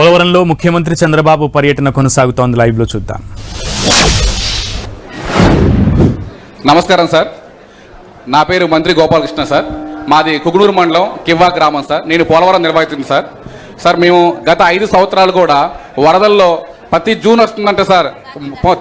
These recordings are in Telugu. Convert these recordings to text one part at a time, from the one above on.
పోలవరంలో ముఖ్యమంత్రి చంద్రబాబు పర్యటన కొనసాగుతోంది లైవ్లో చూద్దాం. నమస్కారం సార్. నా పేరు మంత్రి గోపాలకృష్ణ సార్. మాది కుగునూరు మండలం కివ్వా గ్రామం సార్. నేను పోలవరం నిర్వహిస్తుంది సార్. సార్ మేము గత ఐదు సంవత్సరాలు కూడా వరదల్లో ప్రతి జూన్ వస్తుందంటే సార్.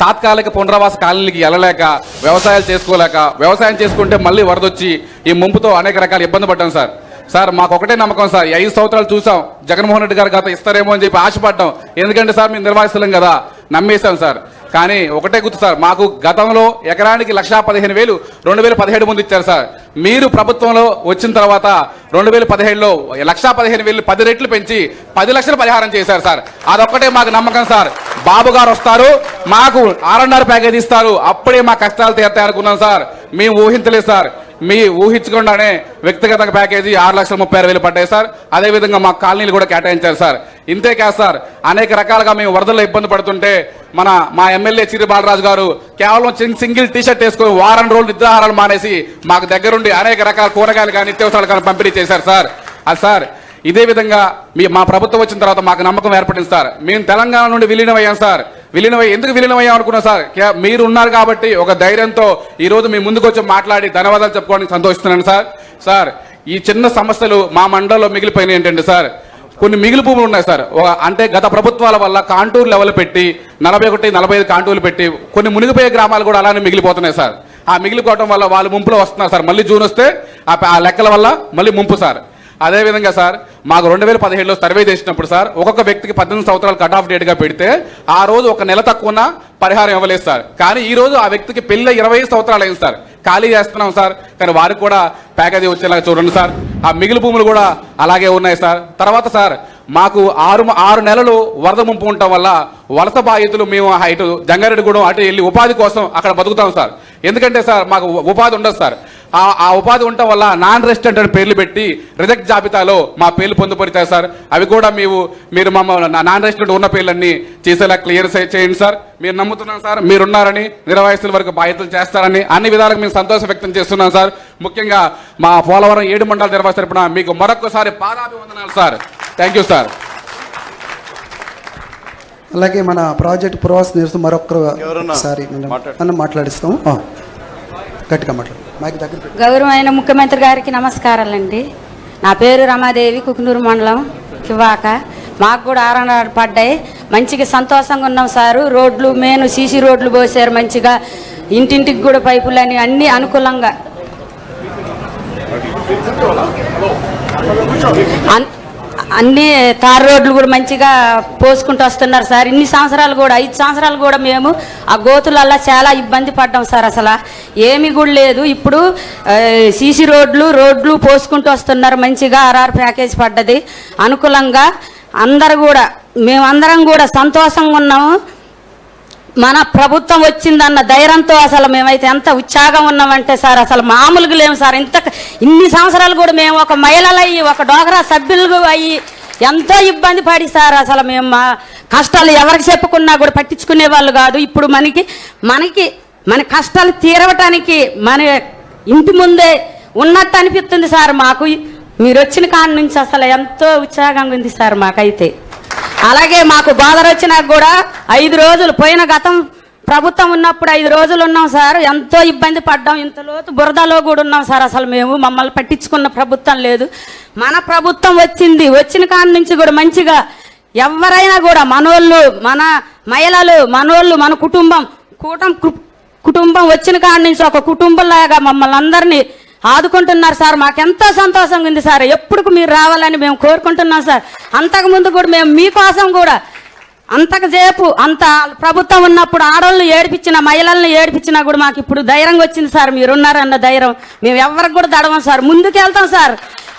తాత్కాలిక పునరావాస కాలనీకి వెళ్ళలేక వ్యవసాయాలు చేసుకోలేక వ్యవసాయం చేసుకుంటే మళ్ళీ వరదొచ్చి ఈ ముంపుతో అనేక రకాల ఇబ్బంది పడ్డాం సార్. సార్ మాకు ఒకటే నమ్మకం సార్. ఐదు సంవత్సరాలు చూసాం. జగన్మోహన్ రెడ్డి గారు గత ఇస్తారేమో అని చెప్పి ఆశపడ్డాం. ఎందుకంటే సార్ మేము నిర్వాసితులం కదా. నమ్మేశాం సార్. కానీ ఒకటే గుర్తు సార్ మాకు గతంలో ఎకరానికి లక్షా పదిహేను వేలు రెండు వేల పదిహేడు ముందు ఇచ్చారు సార్. మీరు ప్రభుత్వంలో వచ్చిన తర్వాత రెండు వేల పదిహేడులో లక్షా పదిహేను వేలు పది రెట్లు పెంచి పది లక్షలు పరిహారం చేశారు సార్. అదొక్కటే మాకు నమ్మకం సార్. బాబు గారు వస్తారు మాకు ఆర్ఎన్ఆర్ ప్యాకేజ్ ఇస్తారు. అప్పుడే మా కష్టాలు తీరుతాయి అనుకున్నాం సార్. మేము ఊహించలేదు సార్. మీ ఊహించకుండానే వ్యక్తిగత ప్యాకేజీ ఆరు లక్షల ముప్పై ఆరు వేలు పడ్డాయి సార్. అదేవిధంగా మా కాలనీలు కూడా కేటాయించారు సార్. ఇంతే కాదు సార్ అనేక రకాలుగా మేము వరదల్లో ఇబ్బంది పడుతుంటే మన మా ఎమ్మెల్యే చిరి బాలరాజు గారు కేవలం సింగిల్ టీషర్ట్ వేసుకుని వేసుకొని వారం రోజులు నిద్రాహారాలు మానేసి మాకు దగ్గరుండి అనేక రకాల కూరగాయలు కానీ నిత్యావసరాలు కానీ పంపిణీ చేశారు సార్. అది సార్ ఇదే విధంగా మీ మా ప్రభుత్వం వచ్చిన తర్వాత మాకు నమ్మకం ఏర్పడింది సార్. మేము తెలంగాణ నుండి విలీనం అయ్యాం సార్. విలీనం ఎందుకు విలీనం అనుకున్నా సార్? మీరు ఉన్నారు కాబట్టి ఒక ధైర్యంతో ఈరోజు మీ ముందుకు వచ్చి మాట్లాడి ధన్యవాదాలు చెప్పుకోవడానికి సంతోషిస్తున్నాను సార్. సార్ ఈ చిన్న సమస్యలు మా మండలంలో మిగిలిపోయినాయి ఏంటంటే సార్? కొన్ని మిగిలి భూములు ఉన్నాయి సార్. ఒక- అంటే గత ప్రభుత్వాల వల్ల కాంటూర్ లెవెల్ పెట్టి నలభై ఒకటి నలభై ఐదు కాంటూర్లు పెట్టి కొన్ని మునిగిపోయే గ్రామాలు కూడా అలానే మిగిలిపోతున్నాయి సార్. ఆ మిగిలిపోవడం వల్ల వాళ్ళు ముంపులో వస్తున్నారు సార్. మళ్ళీ జూన్ వస్తే ఆ లెక్కల వల్ల మళ్ళీ ముంపు సార్. అదే విధంగా సార్ మాకు రెండు వేల పదిహేడులో సర్వే చేసినప్పుడు సార్ ఒక్కొక్క వ్యక్తికి పద్దెనిమిది సంవత్సరాలు కట్ ఆఫ్ డేట్గా పెడితే ఆ రోజు ఒక నెల తక్కువన పరిహారం ఇవ్వలేదు సార్. కానీ ఈ రోజు ఆ వ్యక్తికి పెళ్ళి ఇరవై ఐదు సంవత్సరాలు అయింది సార్. ఖాళీ చేస్తున్నాం సార్ కానీ వారికి కూడా ప్యాకేజీ వచ్చేలాగా చూడండి సార్. ఆ మిగిలి భూములు కూడా అలాగే ఉన్నాయి సార్. తర్వాత సార్ మాకు ఆరు ఆరు నెలలు వరద ముంపు ఉండటం వల్ల వలస బాధితులు మేము ఆ ఇటు జంగారెడ్డిగూడెం అటు వెళ్ళి ఉపాధి కోసం అక్కడ బతుకుతాం సార్. ఎందుకంటే సార్ మాకు ఉపాధి ఉండదు సార్. ఆ ఆ ఉపాధి ఉండటం వల్ల నాన్ రెసిడెంట్ అని పేర్లు పెట్టి రిజెక్ట్ జాబితాలో మా పేర్లు పొందుపరిచారు సార్. అవి కూడా మేము మీరు మమ్మల్ని నాన్ రెసిడెంట్ ఉన్న పేర్లన్నీ చేసేలా క్లియర్ చేయండి సార్. మీరు నమ్ముతున్నాం సార్. మీరున్నారని నిర్వహిస్తున్న వరకు బాధ్యతలు చేస్తారని అన్ని విధాలుగా మేము సంతోషం వ్యక్తం చేస్తున్నాం సార్. ముఖ్యంగా మా పోలవరం ఏడు మండల నిర్వహిస్తున్న తరపున మీకు మరొకసారి పాదాభివందనాలు సార్. Thank you sir. అలాగే మన ప్రాజెక్ట్ పురవాస నిరసన మరొకసారి మనం మాట్లాడిస్తాం. ఆ. గట్టిగా మాట్లాడు. గౌరవమైన ముఖ్యమంత్రి గారికి నమస్కారాలండి. నా పేరు రమాదేవి కుకునూరు మండలం కివాక. మాకు కూడా ఆరణాడు పడ్డాయి. మంచిగా సంతోషంగా ఉన్నాం సారు. రోడ్లు మెయిన్ సీసీ రోడ్లు పోసారు మంచిగా. ఇంటింటికి కూడా పైపులు అని అన్ని అనుకూలంగా. అన్- అన్ని తార్ రోడ్లు కూడా మంచిగా పోసుకుంటూ వస్తున్నారు సార్. ఇన్ని సంవత్సరాలు కూడా ఐదు సంవత్సరాలు కూడా మేము ఆ గోతులల్లా చాలా ఇబ్బంది పడ్డాం సార్ అసలు. ఏమి కూడా లేదు. ఇప్పుడు సీసీ రోడ్లు రోడ్లు పోసుకుంటూ వస్తున్నారు. మంచిగా ఆర్ఆర్ ప్యాకేజ్ పడ్డది. అనుకూలంగా అందరు కూడా మేమందరం కూడా సంతోషంగా ఉన్నాము. మన ప్రభుత్వం వచ్చిందన్న ధైర్యంతో అసలు మేమైతే ఎంత ఉత్సాహం ఉన్నామంటే సార్ అసలు మామూలుగా లేము సార్. ఇంత ఇన్ని సంవత్సరాలు కూడా మేము ఒక మహిళలు అయ్యి ఒక డోగరా సభ్యులు అయ్యి ఎంతో ఇబ్బంది పడి సార్ అసలు మేము మా కష్టాలు ఎవరికి చెప్పుకున్నా కూడా పట్టించుకునే వాళ్ళు కాదు. ఇప్పుడు మనకి మనకి మన కష్టాలు తీరవటానికి మన ఇంటి ముందే ఉన్నట్టు అనిపిస్తుంది సార్ మాకు. మీరు వచ్చిన కాడి నుంచి అసలు ఎంతో ఉత్సాహంగా ఉంది సార్ మాకైతే. అలాగే మాకు గోదర వచ్చినాక కూడా ఐదు రోజులు పోయిన గతం ప్రభుత్వం ఉన్నప్పుడు ఐదు రోజులు ఉన్నాం సార్. ఎంతో ఇబ్బంది పడ్డాం. ఇంతలోతు బురదలో కూడా ఉన్నాం సార్ అసలు మేము. మమ్మల్ని పట్టించుకున్న ప్రభుత్వం లేదు. మన ప్రభుత్వం వచ్చింది. వచ్చిన కాడి నుంచి కూడా మంచిగా ఎవరైనా కూడా మనోళ్ళు మన మహిళలు మనోళ్ళు మన కుటుంబం కూటం కు- కుటుంబం వచ్చిన కాడి నుంచి ఒక కుటుంబంలాగా మమ్మల్ని అందరినీ ఆదుకుంటున్నారు సార్. మాకెంతో సంతోషంగా ఉంది సార్. ఎప్పుడు మీరు రావాలని మేము కోరుకుంటున్నాం సార్. అంతకుముందు కూడా మేము మీకోసం కూడా అంతకసేపు అంత ప్రభుత్వం ఉన్నప్పుడు ఆడవాళ్ళని ఏడిపించిన మహిళల్ని ఏడిపించినా కూడా మాకు ఇప్పుడు ధైర్యంగా వచ్చింది సార్. మీరున్నారన్న ధైర్యం. మేము ఎవరికి కూడా దడవం సార్. ముందుకు వెళ్తాం సార్.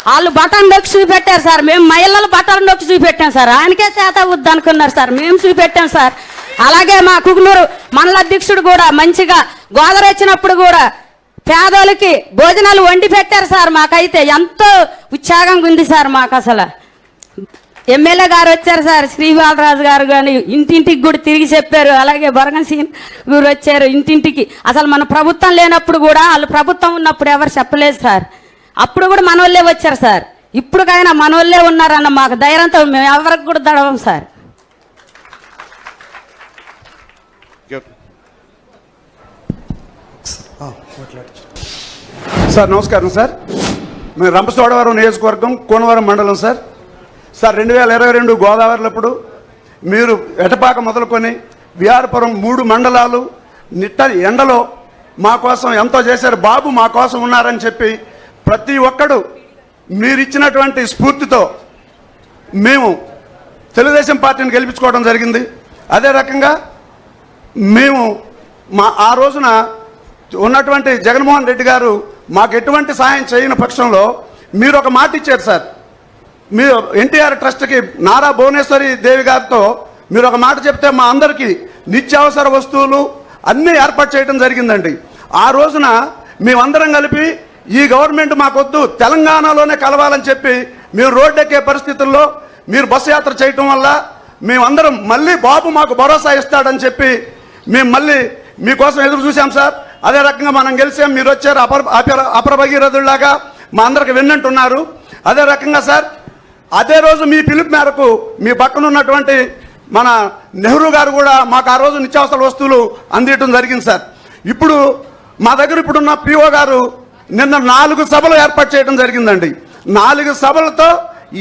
వాళ్ళు బటన్ నొక్కి చూపెట్టారు సార్. మేము మహిళలు బటన్ నొక్కి చూపెట్టాం సార్. ఆయనకే చేత వద్దు అనుకున్నారు సార్. మేము చూపెట్టాం సార్. అలాగే మా కుగునూరు మండల అధ్యక్షుడు కూడా మంచిగా గోదర వచ్చినప్పుడు కూడా పేదోళ్ళకి భోజనాలు వండి పెట్టారు సార్ మాకైతే. ఎంతో ఉత్సాహంగా ఉంది సార్ మాకు అసలు. ఎమ్మెల్యే గారు వచ్చారు సార్ శ్రీబాలరాజు గారు కానీ ఇంటింటికి కూడా తిరిగి చెప్పారు. అలాగే బొరగన్ సీన్ గారు వచ్చారు ఇంటింటికి. అసలు మన ప్రభుత్వం లేనప్పుడు కూడా వాళ్ళు ప్రభుత్వం ఉన్నప్పుడు ఎవరు చెప్పలేదు సార్. అప్పుడు కూడా మనోళ్ళే వచ్చారు సార్. ఇప్పుడుకైనా మనోళ్ళే ఉన్నారన్న మాకు ధైర్యంతో మేము ఎవరికి కూడా దడవం సార్ ఆ, మాట్లాడచ్చు సార్ నమస్కారం సార్. మేము రంపచోడవరం నియోజకవర్గం కోనవరం మండలం సార్. సార్ రెండు వేల ఇరవై రెండు గోదావరిలప్పుడు మీరు ఎటపాక మొదలుకొని విఆర్పురం మూడు మండలాలు నిట్ట ఎండలో మా కోసం ఎంతో చేశారు. బాబు మా కోసం ఉన్నారని చెప్పి ప్రతి ఒక్కడు మీరిచ్చినటువంటి స్ఫూర్తితో మేము తెలుగుదేశం పార్టీని గెలిపించుకోవడం జరిగింది. అదే రకంగా మేము మా ఆ రోజున ఉన్నటువంటి జగన్మోహన్ రెడ్డి గారు మాకు ఎటువంటి సాయం చేయని పక్షంలో మీరు ఒక మాట ఇచ్చారు సార్. మీరు ఎన్టీఆర్ ట్రస్ట్కి నారా భువనేశ్వరి దేవి గారితో మీరు ఒక మాట చెప్తే మా అందరికీ నిత్యావసర వస్తువులు అన్నీ ఏర్పాటు చేయడం జరిగిందండి. ఆ రోజున మేమందరం కలిపి ఈ గవర్నమెంట్ మాకొద్దు తెలంగాణలోనే కలవాలని చెప్పి మేము రోడ్డెక్కే పరిస్థితుల్లో మీరు బస్సు యాత్ర చేయటం వల్ల మేమందరం మళ్ళీ బాబు మాకు భరోసా ఇస్తాడని చెప్పి మేము మళ్ళీ మీకోసం ఎదురు చూసాం సార్. అదే రకంగా మనం గెలిచాం మీరు వచ్చారు అపర అపర అపరభగీరథుల్లాగా మా అందరికి విన్నట్టున్నారు అదే రకంగా సార్ అదే రోజు మీ పిలుపు మేరకు మీ పక్కన ఉన్నటువంటి మన నెహ్రూ గారు కూడా మాకు ఆ రోజు నిత్యావసర వస్తువులు అందించడం జరిగింది సార్. ఇప్పుడు మా దగ్గర ఇప్పుడున్న పిఓ గారు నిన్న నాలుగు సభలు ఏర్పాటు చేయడం జరిగిందండి. నాలుగు సభలతో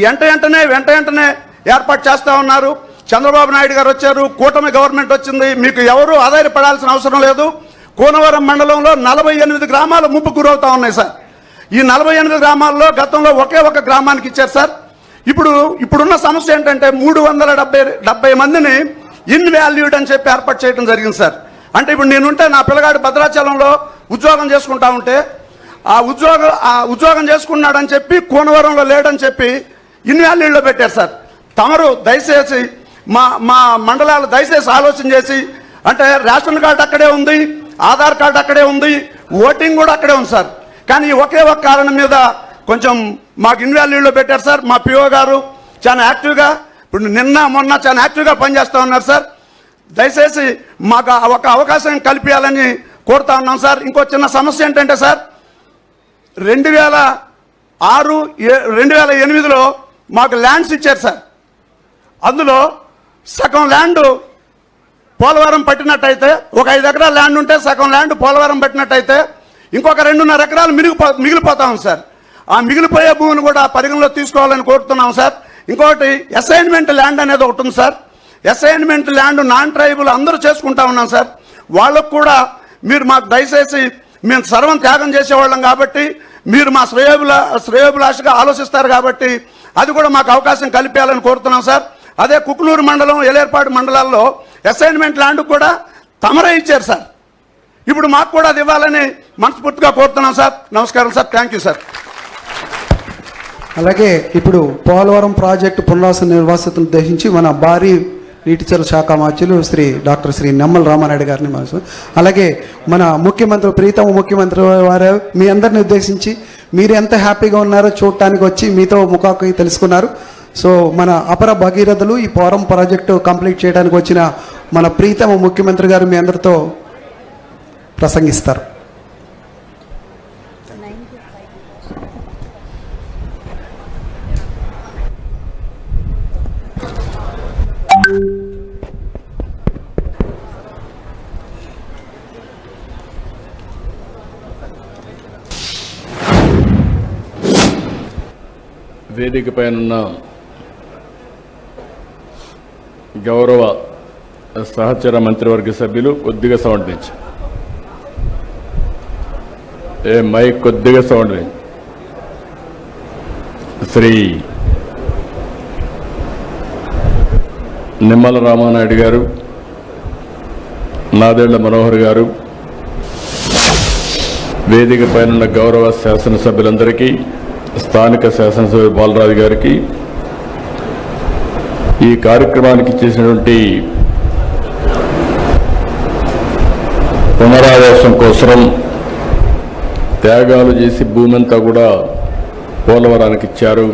ఎంట వెంటనే వెంట వెంటనే ఏర్పాటు చేస్తూ ఉన్నారు. చంద్రబాబు నాయుడు గారు వచ్చారు కూటమి గవర్నమెంట్ వచ్చింది మీకు ఎవరు ఆధారపడాల్సిన అవసరం లేదు. కోనవరం మండలంలో నలభై ఎనిమిది గ్రామాలు ముప్పు గురవుతా ఉన్నాయి సార్. ఈ నలభై ఎనిమిది గ్రామాల్లో గతంలో ఒకే ఒక గ్రామానికి ఇచ్చారు సార్. ఇప్పుడు ఇప్పుడున్న సమస్య ఏంటంటే మూడు వందల డెబ్బై డెబ్బై మందిని ఇన్వాల్యూడ్ అని చెప్పి ఏర్పాటు చేయడం జరిగింది సార్. అంటే ఇప్పుడు నేనుంటే నా పిల్లగాడు భద్రాచలంలో ఉద్యోగం చేసుకుంటా ఉంటే ఆ ఉద్యోగ ఆ ఉద్యోగం చేసుకున్నాడని చెప్పి కోనవరంలో లేడని చెప్పి ఇన్వాల్యూడ్లో పెట్టారు సార్. తమరు దయచేసి మా మా మండలాలు దయచేసి ఆలోచన చేసి అంటే రేషన్ కార్డు అక్కడే ఉంది ఆధార్ కార్డు అక్కడే ఉంది ఓటింగ్ కూడా అక్కడే ఉంది సార్. కానీ ఒకే ఒక కారణం మీద కొంచెం మాకు ఇన్వాల్యూలో పెట్టారు సార్. మా పిఓ గారు చాలా యాక్టివ్గా ఇప్పుడు నిన్న మొన్న చాలా యాక్టివ్గా పనిచేస్తూ ఉన్నారు సార్. దయచేసి మాకు ఒక అవకాశం కల్పించాలని కోరుతా ఉన్నాం సార్. ఇంకో చిన్న సమస్య ఏంటంటే సార్ రెండు వేల ఆరు ఏ- రెండు వేల ఎనిమిదిలో మాకు ల్యాండ్స్ ఇచ్చారు సార్. అందులో సగం ల్యాండ్ పోలవరం పట్టినట్టయితే ఒక ఐదు ఎకరాల ల్యాండ్ ఉంటే సగం ల్యాండ్ పోలవరం పట్టినట్టయితే ఇంకొక రెండున్నర ఎకరాలు మిగిలిపో మిగిలిపోతాం సార్. ఆ మిగిలిపోయే భూమిని కూడా పరిగణలో తీసుకోవాలని కోరుతున్నాం సార్. ఇంకోటి అసైన్మెంట్ ల్యాండ్ అనేది ఒకటి ఉంది sir. Assignment land non tribal అందరూ చేసుకుంటా ఉన్నాం సార్. వాళ్ళకు కూడా మీరు మాకు దయచేసి మేము సర్వం త్యాగం చేసేవాళ్ళం కాబట్టి మీరు మా శ్రేయోభిలా శ్రేయోభిలాషగా ఆలోచిస్తారు కాబట్టి అది కూడా మాకు అవకాశం కల్పించాలని కోరుతున్నాం సార్. అదే కుక్నూరు మండలం ఎలేర్పాడు మండలాల్లో అసైన్మెంట్ ల్యాండ్ కూడా తమరే ఇచ్చారు సార్. ఇప్పుడు మాకు కూడా అది ఇవ్వాలని మనస్ఫూర్తిగా కోరుతున్నాం సార్. నమస్కారం సార్. Thank you sir. అలాగే ఇప్పుడు పోలవరం ప్రాజెక్టు పునరావాస నిర్వాసితులను ఉద్దేశించి మన భారీ నీటిచల శాఖ మార్చులు శ్రీ డాక్టర్ శ్రీ నెమ్మల రామానాయుడు గారిని మనసు అలాగే మన ముఖ్యమంత్రి ప్రీతమ ముఖ్యమంత్రి వారు మీ అందరిని ఉద్దేశించి మీరు ఎంత హ్యాపీగా ఉన్నారో చూడటానికి వచ్చి మీతో ముఖాకి తెలుసుకున్నారు. సో మన అపర భగీరథులు ఈ పోరం ప్రాజెక్టు కంప్లీట్ చేయడానికి వచ్చిన మన ప్రీతమ ముఖ్యమంత్రి గారు మీ అందరితో ప్రసంగిస్తారు. వేదిక పైనున్న గౌరవ సహచర మంత్రివర్గ సభ్యులు కొద్దిగా సౌండ్ పెంచి. ఏ మైక్ కొద్దిగా సౌండ్ పెంచి. శ్రీ నిమ్మల రామానాయుడు గారు నాదేళ్ళ మనోహర్ గారు వేదిక పైన గౌరవ శాసనసభ్యులందరికీ స్థానిక శాసనసభ్యులు బాలరాజు గారికి ఈ కార్యక్రమానికి చేసినటువంటి పునరావాసం కోసం త్యాగాలు చేసి భూమి అంతా కూడా పోలవరానికి ఇచ్చారు.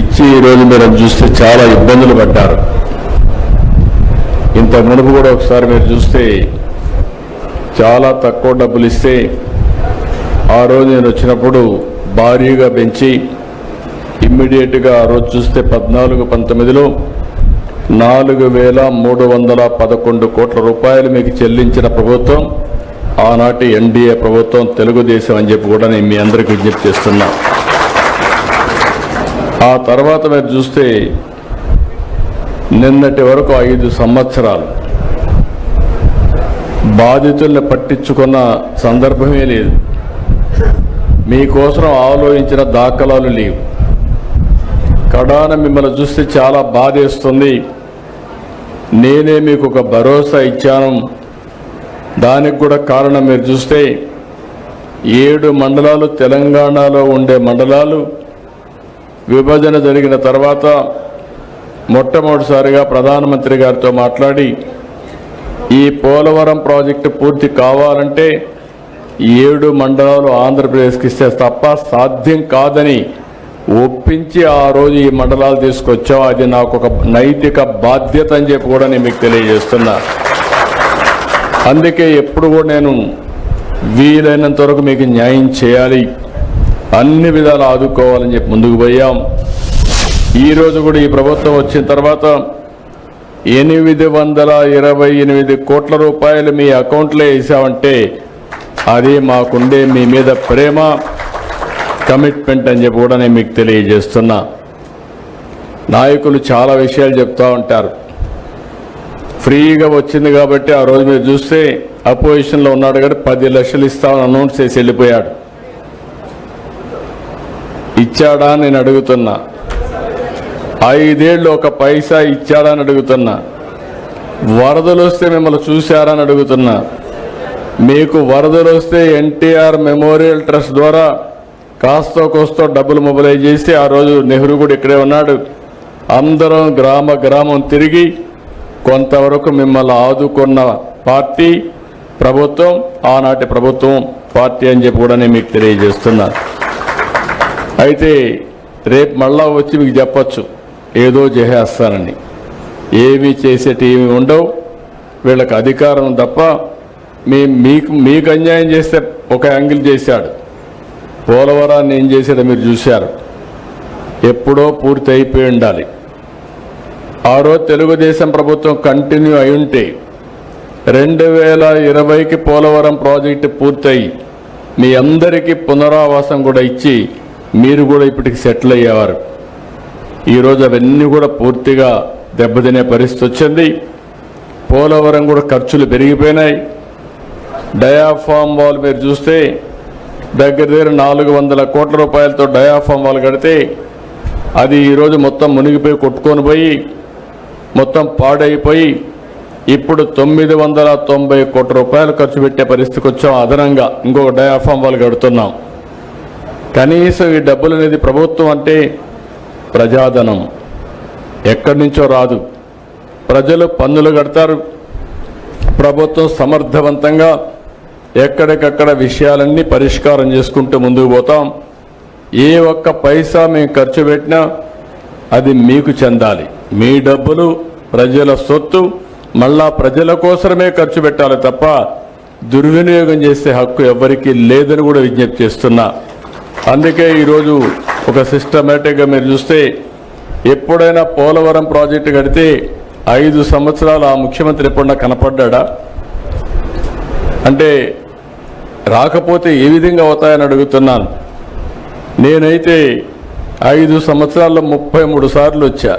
ఇచ్చి ఈరోజు మీరు చూస్తే చాలా ఇబ్బందులు పడ్డారు. ఇంత మునుపు కూడా ఒకసారి మీరు చూస్తే చాలా తక్కువ డబ్బులు ఇస్తే ఆ రోజు నేను వచ్చినప్పుడు భారీగా పెంచి ఇమ్మీడియట్గా ఆ రోజు చూస్తే పద్నాలుగు పంతొమ్మిదిలో నాలుగు వేల మూడు వందల పదకొండు కోట్ల రూపాయలు మీకు చెల్లించిన ప్రభుత్వం ఆనాటి ఎన్డీఏ ప్రభుత్వం తెలుగుదేశం అని చెప్పి కూడా నేను మీ అందరికీ విజ్ఞప్తి చేస్తున్నా. ఆ తర్వాత మీరు చూస్తే నిన్నటి వరకు ఐదు సంవత్సరాలు. బాధితుల్ని పట్టించుకున్న సందర్భమే లేదు. మీకోసం ఆలోచించిన దాఖలాలు లేవు. కడాన మిమ్మల్ని చూస్తే చాలా బాధేస్తుంది. నేనే మీకు ఒక భరోసా ఇచ్చాను. దానికి కూడా కారణం మీరు చూస్తే ఏడు మండలాలు తెలంగాణలో ఉండే మండలాలు విభజన జరిగిన తర్వాత మొట్టమొదటిసారిగా ప్రధానమంత్రి గారితో మాట్లాడి ఈ పోలవరం ప్రాజెక్టు పూర్తి కావాలంటే ఏడు మండలాలు ఆంధ్రప్రదేశ్కి ఇస్తే తప్ప సాధ్యం కాదని ఒప్పించి ఆ రోజు ఈ మండలాలు తీసుకొచ్చావు. అది నాకు ఒక నైతిక బాధ్యత అని చెప్పి కూడా నేను మీకు తెలియజేస్తున్నా. అందుకే ఎప్పుడు కూడా నేను వీలైనంత వరకు మీకు న్యాయం చేయాలి. అన్ని విధాలు ఆదుకోవాలని చెప్పి ముందుకు పోయాం. ఈరోజు కూడా ఈ ప్రభుత్వం వచ్చిన తర్వాత ఎనిమిది వందల ఇరవై ఎనిమిది కోట్ల రూపాయలు మీ అకౌంట్లో వేసామంటే అది మాకుండే మీ మీద ప్రేమ. కమిట్మెంట్ అని చెప్పి కూడా నేను మీకు తెలియజేస్తున్నా. నాయకులు చాలా విషయాలు చెప్తూ ఉంటారు. ఫ్రీగా వచ్చింది కాబట్టి ఆ రోజు మీరు చూస్తే అపోజిషన్లో ఉన్నాడు కాబట్టి పది లక్షలు ఇస్తామని అనౌన్స్ చేసి వెళ్ళిపోయాడు. ఇచ్చాడా నేను అడుగుతున్నా. ఐదేళ్ళు ఒక పైసా ఇచ్చాడా అని అడుగుతున్నా. వరదలు వస్తే మిమ్మల్ని చూశారా అని అడుగుతున్నా. మీకు వరదలు వస్తే ఎన్టీఆర్ మెమోరియల్ ట్రస్ట్ ద్వారా కాస్తో కోస్తో డబ్బులు మొబలైజ్ చేసి ఆ రోజు నెహ్రూ కూడా ఇక్కడే ఉన్నాడు. అందరం గ్రామ గ్రామం తిరిగి కొంతవరకు మిమ్మల్ని ఆదుకున్న పార్టీ ప్రభుత్వం ఆనాటి ప్రభుత్వం పార్టీ అని చెప్పి కూడా నేను మీకు తెలియజేస్తున్నా. అయితే రేపు మళ్ళా వచ్చి మీకు చెప్పచ్చు ఏదో చేసేస్తానని ఏమీ చేసేటివి ఉండవు వీళ్ళకి అధికారం తప్ప మీ మీకు మీకు అన్యాయం చేస్తే ఒక యాంగిల్ చేశాడు. పోలవరాన్ని ఏం చేసేదో మీరు చూశారు. ఎప్పుడో పూర్తి అయిపోయి ఉండాలి. ఆ రోజు తెలుగుదేశం ప్రభుత్వం కంటిన్యూ అయి ఉంటే రెండు వేల ఇరవైకి పోలవరం ప్రాజెక్టు పూర్తయి మీ అందరికీ పునరావాసం కూడా ఇచ్చి మీరు కూడా ఇప్పటికి సెటిల్ అయ్యేవారు. ఈరోజు అవన్నీ కూడా పూర్తిగా దెబ్బతినే పరిస్థితి వచ్చింది. పోలవరం కూడా ఖర్చులు పెరిగిపోయినాయి. డయాఫామ్ వాల్ మీరు చూస్తే దగ్గర దగ్గర నాలుగు వందల కోట్ల రూపాయలతో డయాఫామ్ వాళ్ళు కడితే అది ఈరోజు మొత్తం మునిగిపోయి కొట్టుకొని పోయి మొత్తం పాడైపోయి ఇప్పుడు తొమ్మిది వందల తొంభై కోట్ల రూపాయలు ఖర్చు పెట్టే పరిస్థితికి వచ్చాం అదనంగా. ఇంకొక డయాఫామ్ వాళ్ళు కడుతున్నాం. కనీసం ఈ డబ్బులు అనేది ప్రభుత్వం అంటే ప్రజాధనం. ఎక్కడి నుంచో రాదు. ప్రజలు పన్నులు కడతారు. ప్రభుత్వం సమర్థవంతంగా ఎక్కడికక్కడ విషయాలన్నీ పరిష్కారం చేసుకుంటూ ముందుకు పోతాం. ఏ ఒక్క పైసా మేము ఖర్చు పెట్టినా అది మీకు చెందాలి. మీ డబ్బులు ప్రజల సొత్తు మళ్ళా ప్రజల కోసమే ఖర్చు పెట్టాలి తప్ప దుర్వినియోగం చేసే హక్కు ఎవరికీ లేదని కూడా విజ్ఞప్తి చేస్తున్నా. అందుకే ఈరోజు ఒక సిస్టమేటిక్గా మీరు చూస్తే ఎప్పుడైనా పోలవరం ప్రాజెక్టు కడితే ఐదు సంవత్సరాలు ఆ ముఖ్యమంత్రి ఎప్పుడన్నా కనపడ్డా అంటే రాకపోతే ఏ విధంగా అవుతాయని అడుగుతున్నాను. నేనైతే ఐదు సంవత్సరాల్లో ముప్పై మూడు సార్లు వచ్చా.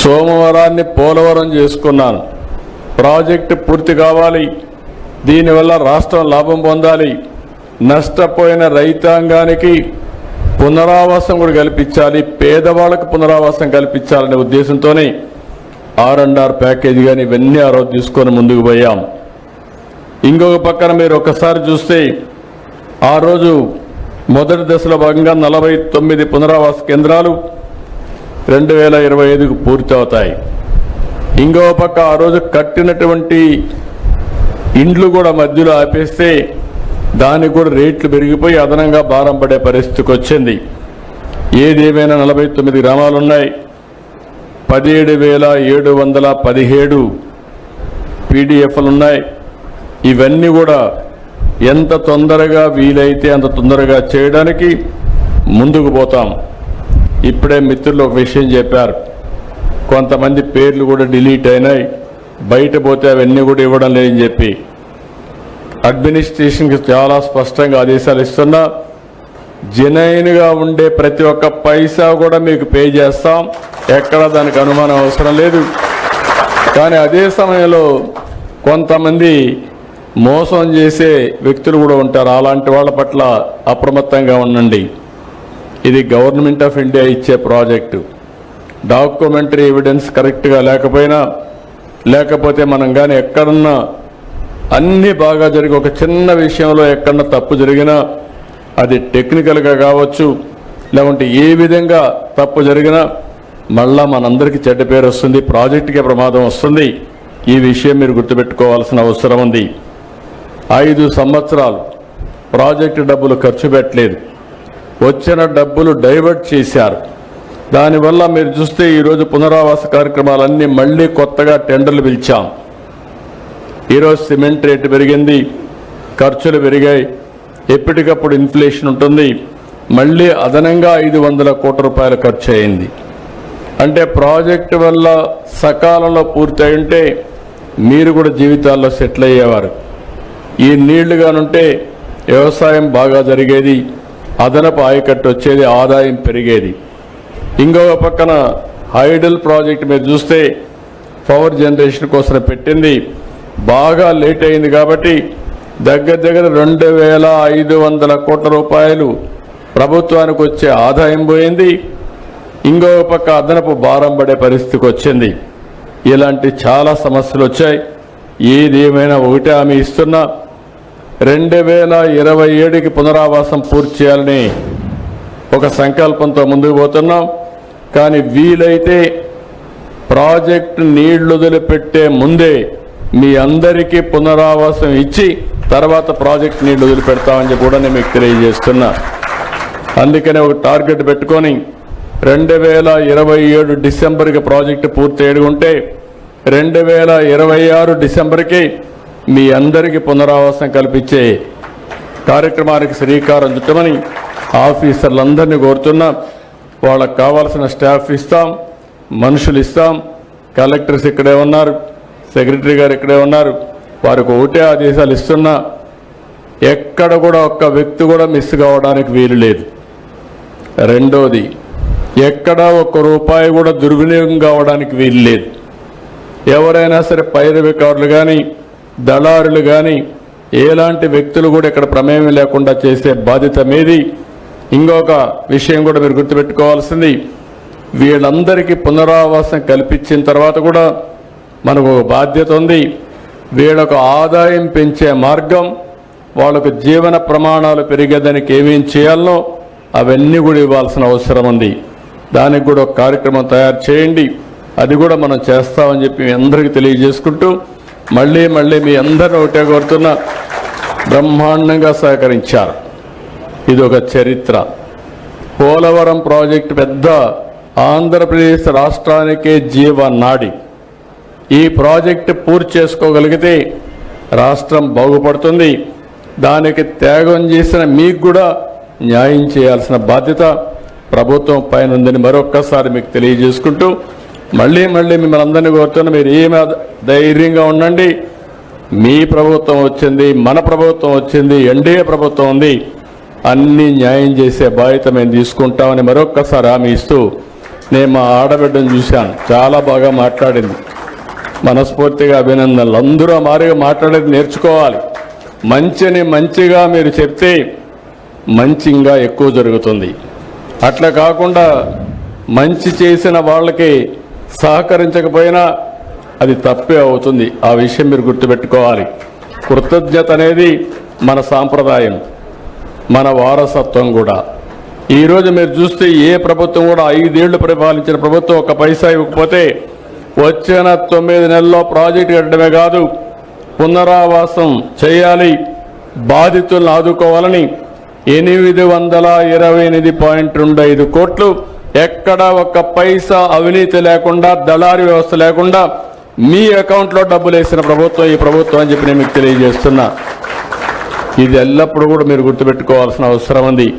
సోమవారాన్ని పోలవరం చేసుకున్నాను. ప్రాజెక్టు పూర్తి కావాలి. దీనివల్ల రాష్ట్రం లాభం పొందాలి. నష్టపోయిన రైతాంగానికి పునరావాసం కూడా కల్పించాలి. పేదవాళ్ళకు పునరావాసం కల్పించాలనే ఉద్దేశంతోనే ఆర్ అండ్ ఆర్ ప్యాకేజ్ కానీ ఇవన్నీ ఆ రోజు తీసుకొని ముందుకు పోయాం. ఇంకొక పక్కన మీరు ఒకసారి చూస్తే ఆ రోజు మొదటి దశలో భాగంగా నలభై తొమ్మిది పునరావాస కేంద్రాలు రెండు వేల ఇరవై ఐదుకు పూర్తి అవుతాయి ఇంకో పక్క ఆ రోజు కట్టినటువంటి ఇండ్లు కూడా మధ్యలో ఆపేస్తే దానికి కూడా రేట్లు పెరిగిపోయి అదనంగా భారం పడే పరిస్థితికి వచ్చింది. ఏదేమైనా నలభై తొమ్మిది గ్రామాలు ఉన్నాయి. పదిహేడు వేల ఏడు వందల పదిహేడు పీడిఎఫ్లు ఉన్నాయి. ఇవన్నీ కూడా ఎంత తొందరగా వీలైతే అంత తొందరగా చేయడానికి ముందుకు పోతాం. ఇప్పుడే మిత్రులు ఒక విషయం చెప్పారు. కొంతమంది పేర్లు కూడా డిలీట్ అయినాయి. బయట పోతే అవన్నీ కూడా ఇవ్వడం లేదని చెప్పి. అడ్మినిస్ట్రేషన్కి చాలా స్పష్టంగా ఆదేశాలు ఇస్తున్నా జనైన్గా ఉండే ప్రతి ఒక్క పైసా కూడా మీకు పే చేస్తాం. ఎక్కడ దానికి అనుమానం అవసరం లేదు. కానీ అదే సమయంలో కొంతమంది మోసం చేసే వ్యక్తులు కూడా ఉంటారు. అలాంటి వాళ్ళ పట్ల అప్రమత్తంగా ఉండండి. ఇది గవర్నమెంట్ ఆఫ్ ఇండియా ఇచ్చే ప్రాజెక్టు. డాక్యుమెంటరీ ఎవిడెన్స్ కరెక్ట్గా లేకపోయినా లేకపోతే మనం కానీ ఎక్కడన్నా అన్నీ బాగా జరిగి ఒక చిన్న విషయంలో ఎక్కడన్నా తప్పు జరిగినా అది టెక్నికల్గా కావచ్చు లేకుంటే ఏ విధంగా తప్పు జరిగినా మళ్ళా మనందరికీ చెడ్డ పేరు వస్తుంది ప్రాజెక్టుకే ప్రమాదం వస్తుంది. ఈ విషయం మీరు గుర్తుపెట్టుకోవాల్సిన అవసరం ఉంది. ఐదు సంవత్సరాలు ప్రాజెక్టు డబ్బులు ఖర్చు పెట్టలేదు. వచ్చిన డబ్బులు డైవర్ట్ చేశారు. దానివల్ల మీరు చూస్తే ఈరోజు పునరావాస కార్యక్రమాలన్నీ మళ్ళీ కొత్తగా టెండర్లు పిలిచాం. ఈరోజు సిమెంట్ రేటు పెరిగింది ఖర్చులు పెరిగాయి ఎప్పటికప్పుడు ఇన్ఫ్లేషన్ ఉంటుంది మళ్ళీ అదనంగా ఐదు వందల కోట్ల రూపాయల ఖర్చు అయింది. అంటే ప్రాజెక్టు వల్ల సకాలంలో పూర్తయి ఉంటే మీరు కూడా జీవితాల్లో సెటిల్ అయ్యేవారు. ఈ నీళ్ళుగానుంటే వ్యవసాయం బాగా జరిగేది అదనపు ఆయకట్టు వచ్చేది ఆదాయం పెరిగేది. ఇంకొక పక్కన హైడల్ ప్రాజెక్ట్ మీరు చూస్తే పవర్ జనరేషన్ కోసం పెట్టింది. బాగా లేట్ అయింది కాబట్టి దగ్గర దగ్గర రెండు వేల ఐదు వందల కోట్ల రూపాయలు ప్రభుత్వానికి వచ్చే ఆదాయం పోయింది. ఇంకొక పక్క అదనపు భారం పడే పరిస్థితికి వచ్చింది. ఇలాంటి చాలా సమస్యలు వచ్చాయి. ఏది ఏమైనా ఒకటే ఆమె ఇస్తున్నా. రెండు వేల ఇరవై ఏడుకి పునరావాసం పూర్తి చేయాలని ఒక సంకల్పంతో ముందుకు పోతున్నాం. కానీ వీలైతే ప్రాజెక్టు నీళ్ళు వదిలిపెట్టే ముందే మీ అందరికీ పునరావాసం ఇచ్చి తర్వాత ప్రాజెక్ట్ నీళ్ళు వదిలిపెడతామని చెప్పి కూడా నేను మీకు తెలియజేస్తున్నా. అందుకనే ఒక టార్గెట్ పెట్టుకొని రెండు వేల ఇరవై ఏడు డిసెంబర్కి ప్రాజెక్టు పూర్తి ఉంటే రెండు వేల ఇరవై ఆరు డిసెంబర్కి మీ అందరికీ పునరావాసం కల్పించే కార్యక్రమానికి శ్రీకారం చుట్టమని ఆఫీసర్లందరినీ కోరుతున్నా. వాళ్ళకు కావాల్సిన స్టాఫ్ ఇస్తాం మనుషులు ఇస్తాం. కలెక్టర్స్ ఇక్కడే ఉన్నారు సెక్రటరీ గారు ఇక్కడే ఉన్నారు. వారికి ఒకటే ఆదేశాలు ఇస్తున్నా. ఎక్కడ కూడా ఒక్క వ్యక్తి కూడా మిస్ కావడానికి వీలు లేదు. రెండోది ఎక్కడా ఒక్క రూపాయి కూడా దుర్వినియోగం కావడానికి వీలు లేదు. ఎవరైనా సరే పైరవికారులు కానీ దళారులు కానీ ఎలాంటి వ్యక్తులు కూడా ఇక్కడ ప్రమేయం లేకుండా చేసే బాధ్యత మీది. ఇంకొక విషయం కూడా మీరు గుర్తుపెట్టుకోవాల్సింది. వీళ్ళందరికీ పునరావాసం కల్పించిన తర్వాత కూడా మనకు ఒక బాధ్యత ఉంది. వీళ్ళకు ఆదాయం పెంచే మార్గం వాళ్ళకు జీవన ప్రమాణాలు పెరిగేదానికి ఏమేం చేయాలనో అవన్నీ కూడా ఇవ్వాల్సిన అవసరం ఉంది. దానికి కూడా ఒక కార్యక్రమం తయారు చేయండి. అది కూడా మనం చేస్తామని చెప్పి అందరికీ తెలియజేసుకుంటూ మళ్ళీ మళ్ళీ మీ అందరిని ఒకటే కోరుతున్నా బ్రహ్మాండంగా సహకరించారు. ఇది ఒక చరిత్ర. పోలవరం ప్రాజెక్టు పెద్ద ఆంధ్రప్రదేశ్ రాష్ట్రానికే జీవనాడి ఈ ప్రాజెక్టు పూర్తి చేసుకోగలిగితే రాష్ట్రం బాగుపడుతుంది. దానికి త్యాగం చేసిన మీకు కూడా న్యాయం చేయాల్సిన బాధ్యత ప్రభుత్వం పైన ఉందని మరొక్కసారి మీకు తెలియజేసుకుంటూ మళ్ళీ మళ్ళీ మిమ్మల్ని అందరినీ కోరుతున్నా మీరు ఏమి ధైర్యంగా ఉండండి. మీ ప్రభుత్వం వచ్చింది మన ప్రభుత్వం వచ్చింది ఎన్డీఏ ప్రభుత్వం ఉంది. అన్ని న్యాయం చేసే బాధ్యత మేము తీసుకుంటామని మరొక్కసారి హామీ ఇస్తూ నేను మా ఆడబిడ్డను చూశాను. చాలా బాగా మాట్లాడింది. మనస్ఫూర్తిగా అభినందనలు. అందరూ మారిగా మాట్లాడేది నేర్చుకోవాలి. మంచిని మంచిగా మీరు చెప్తే మంచి ఇంకా ఎక్కువ జరుగుతుంది. అట్లా కాకుండా మంచి చేసిన వాళ్ళకి సహకరించకపోయినా అది తప్పే అవుతుంది. ఆ విషయం మీరు గుర్తుపెట్టుకోవాలి. కృతజ్ఞత అనేది మన సాంప్రదాయం మన వారసత్వం కూడా. ఈరోజు మీరు చూస్తే ఏ ప్రభుత్వం కూడా ఐదేళ్ళు పరిపాలించిన ప్రభుత్వం ఒక పైసా ఇవ్వకపోతే వచ్చిన తొమ్మిది నెలల్లో ప్రాజెక్టు కట్టడమే కాదు పునరావాసం చేయాలి బాధితులను ఆదుకోవాలని ఎనిమిది వందల ఇరవై ఎనిమిది పాయింట్ రెండు ఐదు కోట్లు ఎక్కడ ఒక పైసా అవినీతి లేకుండా దళారీ వ్యవస్థ లేకుండా మీ అకౌంట్లో డబ్బులు వేసిన ప్రభుత్వం ఈ ప్రభుత్వం అని చెప్పి నేను మీకు తెలియజేస్తున్నా. ఇది ఎల్లప్పుడూ కూడా మీరు గుర్తుపెట్టుకోవాల్సిన అవసరం ఉంది.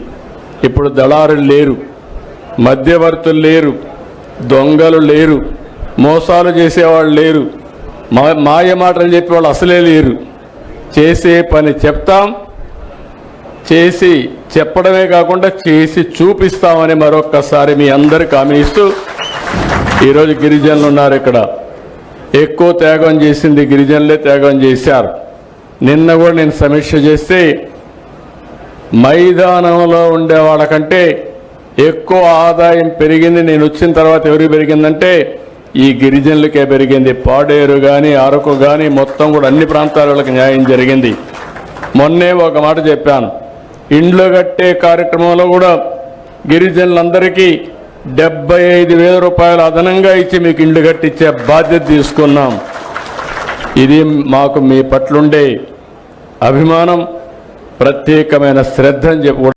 ఇప్పుడు దళారులు లేరు మధ్యవర్తులు లేరు దొంగలు లేరు మోసాలు చేసేవాళ్ళు లేరు మా మాయ మాటలు చెప్పేవాళ్ళు అసలే లేరు. చేసే పని చెప్తాం చేసి చెప్పడమే కాకుండా చేసి చూపిస్తామని మరొక్కసారి మీ అందరికి హామీ ఇస్తూ ఈరోజు గిరిజనులు ఉన్నారు ఇక్కడ. ఎక్కువ త్యాగం చేసింది గిరిజనులే త్యాగం చేశారు. నిన్న కూడా నేను సమీక్ష చేస్తే మైదానంలో ఉండే వాళ్ళకంటే ఎక్కువ ఆదాయం పెరిగింది. నేను వచ్చిన తర్వాత ఎవరికి పెరిగిందంటే ఈ గిరిజనులకే పెరిగింది. పాడేరు కానీ అరకు కానీ మొత్తం కూడా అన్ని ప్రాంతాలకు న్యాయం జరిగింది. మొన్నే ఒక మాట చెప్పాను. ఇండ్లు కట్టే కార్యక్రమంలో కూడా గిరిజనులందరికీ డెబ్బై ఐదు వేల రూపాయలు అదనంగా ఇచ్చి మీకు ఇండ్లు కట్టించే బాధ్యత తీసుకున్నాం. ఇది మాకు మీ పట్లుండే అభిమానం ప్రత్యేకమైన శ్రద్ధ అని చెప్పి